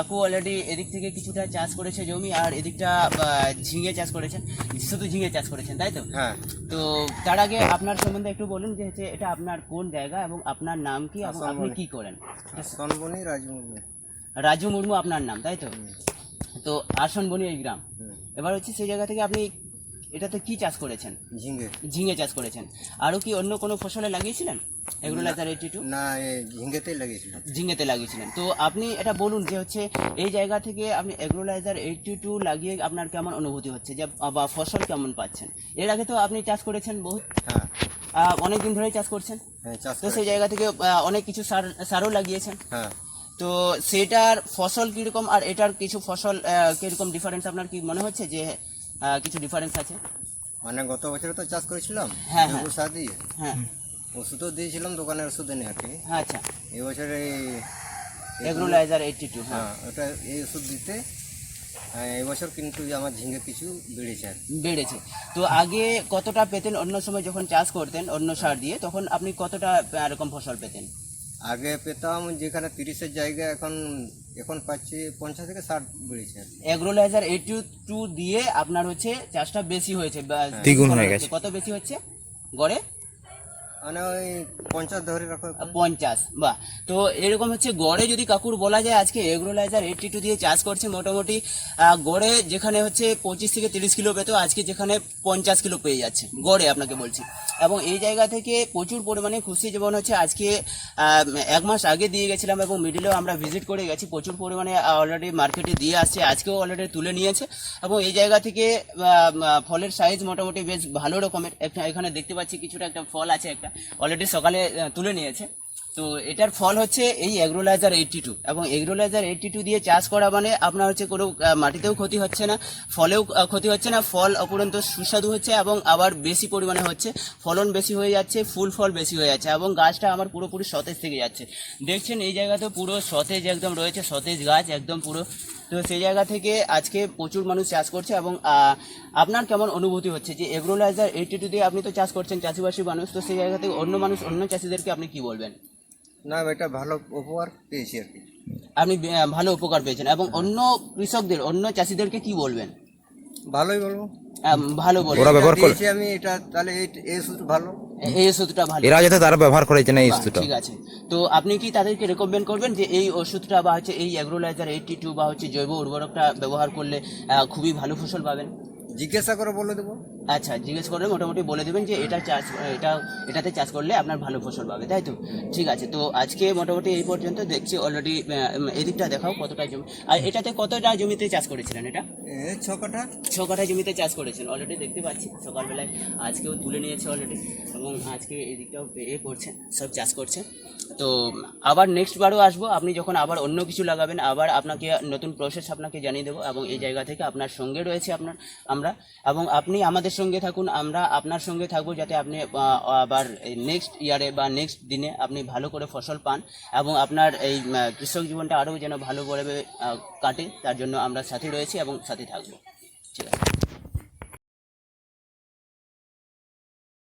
কাকু অলরেডি এদিক থেকে কিছুটা চাষ করেছে জমি আর এদিকটা ঝিঙে চাষ করেছেন শুধু ঝিঙে চাষ করেছেন তাই তো? হ্যাঁ। তো তার আগে আপনার সম্বন্ধে একটু বলুন যে হচ্ছে এটা আপনার কোন জায়গা এবং আপনার নাম কি এবং আপনি কি করেন? সনবনি রাজু মুর্মু। রাজু মুর্মু আপনার নাম তাই তো? তো আসনবনি এই গ্রাম। এবার হচ্ছে সেই জায়গা থেকে আপনি এটাতে কি চাষ করেছেন? ঝিঙ্গে ঝিঙে চাষ করেছেন। আরও কি অন্য কোনো ফসলে লাগিয়েছিলেন? এগুলো লাইজার এইটি টু? না এ ঝিঙ্গেতেই লাগিয়েছিলাম। ঝিঙেতে লাগিয়েছিলেন। তো আপনি এটা বলুন যে হচ্ছে এই জায়গা থেকে আপনি এগ্রোলাইজার এইটি টু লাগিয়ে আপনার কেমন অনুভূতি হচ্ছে? যে বা ফসল কেমন পাচ্ছেন? এর আগে তো আপনি চাষ করেছেন বহুত। হ্যাঁ। অনেক দিন ধরেই চাষ করছেন। হ্যাঁ তো সেই জায়গা থেকে অনেক কিছু সার সারও লাগিয়েছেন। হ্যাঁ। তো সেটার ফসল কীরকম আর এটার কিছু ফসল কীরকম ডিফারেন্স আপনার কি মনে হচ্ছে যে কিছু ডিফারেন্স আছে। মানে গত বছরে তো চাষ করেছিলাম হ্যাঁ, হ্যাঁ। জৈব সার দিয়ে। হ্যাঁ। ওষুধও দিয়েছিলাম দোকানের ওষুধ এনে আর কি আচ্ছা। এবছর এই- এগ্রোলাইজার এইটটি টু হ্যাঁ। হ্যাঁ ওটা এই ওষুধ দিতে হ্যাঁ, এই কিন্তু আমার ঝিঙে কিছু বেড়েছে বেড়েছে। তো আগে কতটা পেতেন অন্য সময় যখন চাষ করতেন অন্য সার দিয়ে তখন আপনি কতটা এরকম ফসল পেতেন? আগে পেতাম যেখানে তিরিশের জায়গায় এখন এখন পাচ্ছি পঞ্চাশ থেকে ষাট বেড়েছে। এগ্রোলাইজার এইটটি টু দিয়ে আপনার হচ্ছে চাষটা বেশি হয়েছে দ্বিগুণ হয়ে গেছে। কত বেশি হচ্ছে গড়ে? মানে ওই পঞ্চাশ ধরে রাখো পঞ্চাশ বাহ। তো এরকম হচ্ছে গড়ে যদি কাকুর বলা যায় আজকে এগ্রোলাইজার এইটটি টু দিয়ে চাষ করছে মোটামুটি গড়ে যেখানে হচ্ছে পঁচিশ থেকে তিরিশ কিলো পেতো আজকে যেখানে পঞ্চাশ কিলো পেয়ে যাচ্ছে। গড়ে আপনাকে বলছি। এবং এই জায়গা থেকে প্রচুর পরিমাণে খুশি যেমন হচ্ছে। আজকে এক মাস আগে দিয়ে গেছিলাম এবং মিডিলেও আমরা ভিজিট করে গেছি। প্রচুর পরিমাণে অলরেডি মার্কেটে দিয়ে আসছে। আজকেও অলরেডি তুলে নিয়েছে। এবং এই জায়গা থেকে ফলের সাইজ মোটামুটি বেশ ভালো রকমের। একটা এখানে দেখতে পাচ্ছি, কিছুটা একটা ফল আছে একটা। অলরেডি সকালে তুলে নিয়েছে। তো এটার ফল হচ্ছে এই এগ্রোলাইজার এইটটি টু এবং এগ্রোলাইজার এইটটি টু দিয়ে চাষ করা মানে আপনার হচ্ছে কোনো মাটিতেও ক্ষতি হচ্ছে না, ফলেও ক্ষতি হচ্ছে না, ফল অপরন্ত সুস্বাদু হচ্ছে এবং আবার বেশি পরিমাণে হচ্ছে, ফলন বেশি হয়ে যাচ্ছে, ফুল ফল বেশি হয়ে যাচ্ছে এবং গাছটা আমার পুরোপুরি সতেজ থেকে যাচ্ছে। দেখছেন এই জায়গাতে পুরো সতেজ একদম রয়েছে, সতেজ গাছ একদম পুরো। তো সেই জায়গা থেকে আজকে প্রচুর মানুষ চাষ করছে এবং আপনার কেমন অনুভূতি হচ্ছে যে এগ্রোলাইজার এইটটি টু দিয়ে আপনি তো চাষ করছেন, চাষিবাসী মানুষ, তো সেই জায়গা থেকে অন্য মানুষ, অন্য চাষিদেরকে আপনি কি বলবেন? না এটা ভালো উপহার পেয়েছি আর কি। আপনি ভালো উপকার পেয়েছেন। এবং অন্য কৃষকদের অন্য চাষিদেরকে কি বলবেন? ভালোই বলব। ভালো বলবেন। ওরা ব্যবহার করে আমি এটা তাহলে এই ওষুধ ভালো। এই ওষুধটা ভালো। এরা যাতে তারা ব্যবহার করেছে না এই ওষুধটা। ঠিক আছে। তো আপনি কি তাদেরকে রেকমেন্ড করবেন যে এই ওষুধটা বা হচ্ছে এই অ্যাগ্রোলাইজার এইটটি টু বা হচ্ছে জৈব উর্বরকটা ব্যবহার করলে খুবই ভালো ফসল পাবেন? জিজ্ঞাসা করে বলে দেবো। আচ্ছা জিজ্ঞেস করলে মোটামুটি বলে দেবেন যে এটা চাষ এটা এটাতে চাষ করলে আপনার ভালো ফসল পাবে তাই তো? ঠিক আছে তো আজকে মোটামুটি এই পর্যন্ত দেখছি অলরেডি এদিকটা দেখাও কতটা জমি আর এটাতে কতটা জমিতে চাষ করেছিলেন এটা? ছ কাঠা ছ কাঠা জমিতে চাষ করেছেন অলরেডি দেখতে পাচ্ছি সকালবেলায় আজকেও তুলে নিয়েছে অলরেডি এবং আজকে এদিকটাও এ করছে সব চাষ করছে তো আবার নেক্সট বারও আসব আপনি যখন আবার অন্য কিছু লাগাবেন আবার আপনাকে নতুন প্রসেস আপনাকে জানিয়ে দেবো এবং এই জায়গা থেকে আপনার সঙ্গে রয়েছে আপনার আমরা এবং আপনি আমাদের সঙ্গে থাকুন, আমরা আপনার সঙ্গে থাকব যাতে আপনি আবার নেক্সট ইয়ারে বা নেক্সট দিনে আপনি ভালো করে ফসল পান এবং আপনার এই কৃষক জীবনটা আরও যেন ভালোভাবে কাটে, তার জন্য আমরা সাথে রয়েছি এবং সাথে থাকব। ঠিক আছে।